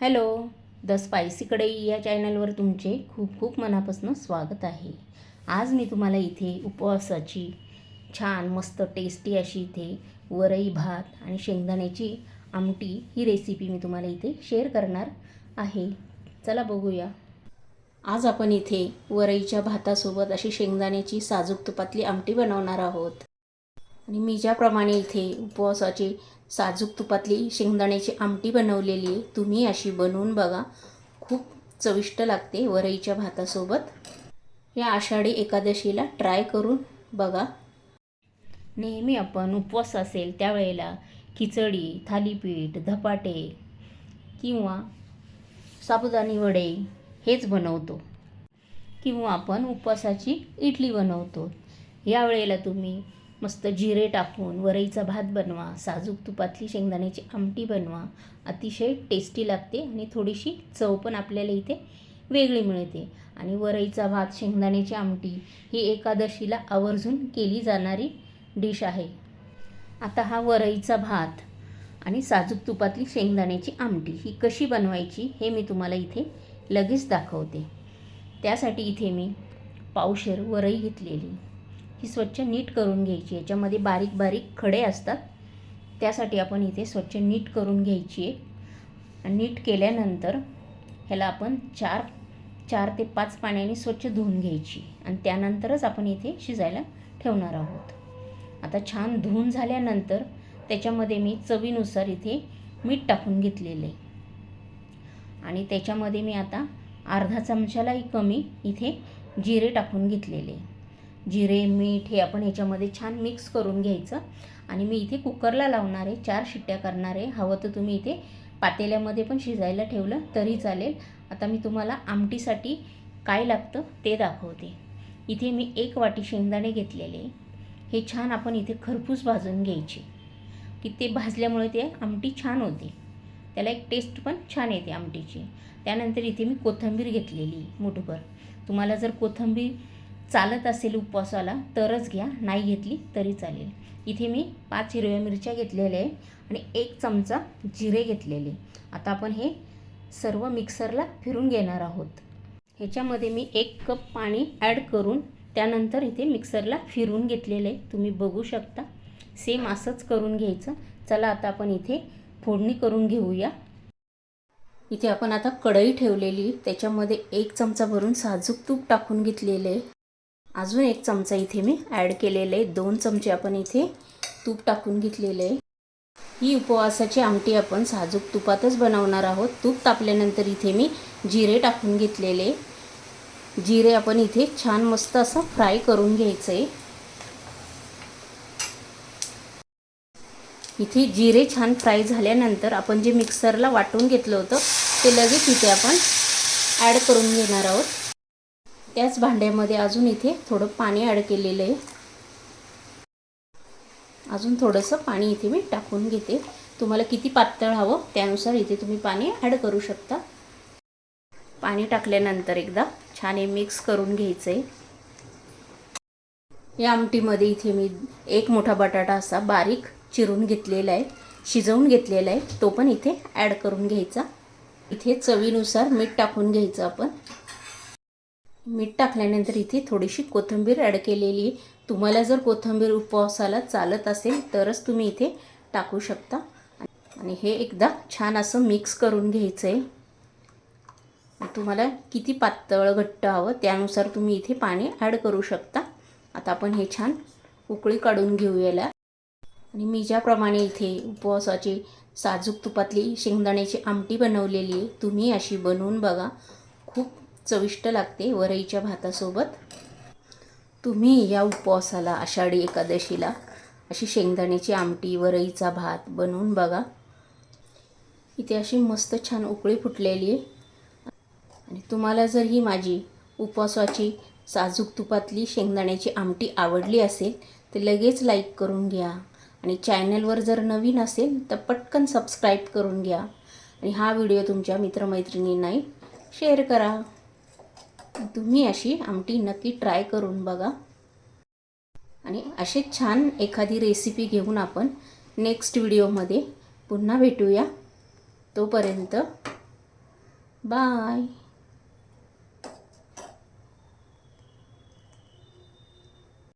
Hello the spicy कढई या चॅनलवर तुमचे खूप खूप मनापासून स्वागत आहे. आज मी तुम्हाला इथे उपवासाची छान मस्त टेस्टी अशी इथे वरई भात आणि शेंगदाण्याची आमटी ही रेसिपी मी तुम्हाला इथे शेअर करणार आहे. चला बघूया. आज आपण इथे वरईच्या भातासोबत अशी शेंगदाण्याची साजूक तुपातली आमटी बनवणार आहोत. आणि मी ज्याप्रमाणे इथे उपवासाची साजूक तुपातली शेंगदाण्याची आमटी बनवलेली आहे. तुम्ही अशी बनवून बघा. खूप चविष्ट लागते वरईच्या भातासोबत. या आषाढी एकादशीला ट्राय करून बघा. नेहमी आपण उपवास असेल त्यावेळेला खिचडी थालीपीठ धपाटे किंवा साबुदाणी वडे हेच बनवतो. किंवा आपण उपवासाची इडली बनवतो. यावेळेला तुम्ही मस्त जिरे टाकून वरईचा भात बनवा साजूक तुपातली शेंगदाण्याची आमटी बनवा अतिशय टेस्टी लागते आणि थोडीशी चव पण आपल्याला इथे वेगळी मिळते. आणि वरईचा भात शेंगदाण्याची आमटी ही एकादशीला आवर्जून केली जाणारी डिश आहे. आता हा वरईचा भात आणि साजूक तुपातली शेंगदाण्याची आमटी ही कशी बनवायची हे मी तुम्हाला इथे लगेच दाखवते. त्यासाठी इथे मी पावशेर वरई घेतलेली. ही स्वच्छ नीट करून घ्यायची. याच्यामध्ये बारीक बारीक खडे असतात. त्यासाठी आपण इथे स्वच्छ नीट करून घ्यायची आहे. आणि नीट केल्यानंतर ह्याला आपण चार चार ते पाच पाण्याने स्वच्छ धुवून घ्यायची. आणि त्यानंतरच आपण इथे शिजायला ठेवणार आहोत. आता छान धुवून झाल्यानंतर त्याच्यामध्ये मी चवीनुसार इथे मीठ टाकून घेतलेलं आहे. आणि त्याच्यामध्ये मी आता अर्धा चमच्यालाही कमी इथे जिरे टाकून घेतलेले जिरे मीठ हे आपण ह्याच्यामध्ये छान मिक्स करून घ्यायचं. आणि मी इथे कुकरला लावणार आहे चार शिट्ट्या करणार आहे. हवं तर तुम्ही इथे पातेल्यामध्ये पण शिजायला ठेवलं तरी चालेल. आता मी तुम्हाला आमटीसाठी काय लागतं ते दाखवते. इथे मी एक वाटी शेंगदाणे घेतलेले. हे छान आपण इथे खरपूस भाजून घ्यायचे. की ते भाजल्यामुळे ते आमटी छान होते. त्याला एक टेस्ट पण छान येते आमटीची. त्यानंतर इथे मी कोथिंबीर घेतलेली मुठभर. तुम्हाला जर कोथिंबीर चालत असेल उपवासाला तरच घ्या. नाही घेतली तरी चालेल. इथे मी पाच हिरव्या मिरच्या घेतलेल्या आहे आणि एक चमचा जिरे घेतलेले. आता आपण हे सर्व मिक्सरला फिरून घेणार आहोत. ह्याच्यामध्ये मी एक कप पाणी ॲड करून त्यानंतर इथे मिक्सरला फिरून घेतलेलं आहे. तुम्ही बघू शकता. सेम असंच करून घ्यायचं. चला आता आपण इथे फोडणी करून घेऊया. इथे आपण आता कढई ठेवलेली. त्याच्यामध्ये एक चमचा भरून साजूक तूप टाकून घेतलेलं आहे. अजून एक चमचा इथे मी ॲड केलेलं आहे दोन चमचे आपण इथे तूप टाकून घेतलेले आहे. ही उपवासाची आमटी आपण साजूक तुपातच बनवणार आहोत. तूप तापल्यानंतर इथे मी जिरे टाकून घेतलेले जिरे आपण इथे छान मस्त असं फ्राय करून घ्यायचं आहे. इथे जिरे छान फ्राय झाल्यानंतर आपण जे मिक्सरला वाटून घेतलं होतं ते लगेच इथे आपण ॲड करून घेणार आहोत. त्याच भांड्यामध्ये अजून इथे थोडं पाणी ॲड केलेलं आहे. अजून थोडंसं पाणी इथे मी टाकून घेते. तुम्हाला किती पातळ हवं त्यानुसार इथे तुम्ही पाणी ॲड करू शकता. पाणी टाकल्यानंतर एकदा छान हे मिक्स करून घ्यायचं आहे या आमटीमध्ये इथे मी एक मोठा बटाटा असा बारीक चिरून घेतलेला आहे. शिजवून घेतलेला आहे. तो पण इथे ॲड करून घ्यायचा. इथे चवीनुसार मीठ टाकून घ्यायचं आपण. मीठ टाकल्यानंतर इथे थोडीशी कोथिंबीर ॲड केलेली आहे. तुम्हाला जर कोथिंबीर उपवासाला चालत असेल तरच तुम्ही इथे टाकू शकता. आणि हे एकदा छान असं मिक्स करून घ्यायचं आहे तुम्हाला किती पातळ घट्ट हवं त्यानुसार तुम्ही इथे पाणी ॲड करू शकता. आता आपण हे छान उकळी काढून घेऊयाला. आणि मी ज्याप्रमाणे इथे उपवासाची साजूक तुपातली शेंगदाण्याची आमटी बनवलेली आहे तुम्ही अशी बनवून बघा. खूप चविष्ट लागते वरईच्या भातासोबत. तुम्ही या उपवासाला आषाढी एकादशीला अशी शेंगदाण्याची आमटी वरईचा भात बनवून बघा. इथे अशी मस्त छान उकळी फुटलेली आहे. आणि तुम्हाला जर ही माझी उपवासाची साजूक तुपातली शेंगदाण्याची आमटी आवडली असेल तर लगेच लाईक करून घ्या. आणि चॅनलवर जर नवीन असेल तर पटकन सबस्क्राईब करून घ्या. आणि हा व्हिडिओ तुमच्या मित्रमैत्रिणींनाही शेअर करा. तुम्ही अशी आमटी नक्की ट्राय करून बघा. आणि असे छान एखादी रेसिपी घेऊन आपण नेक्स्ट व्हिडिओमध्ये पुन्हा भेटूया. तोपर्यंत बाय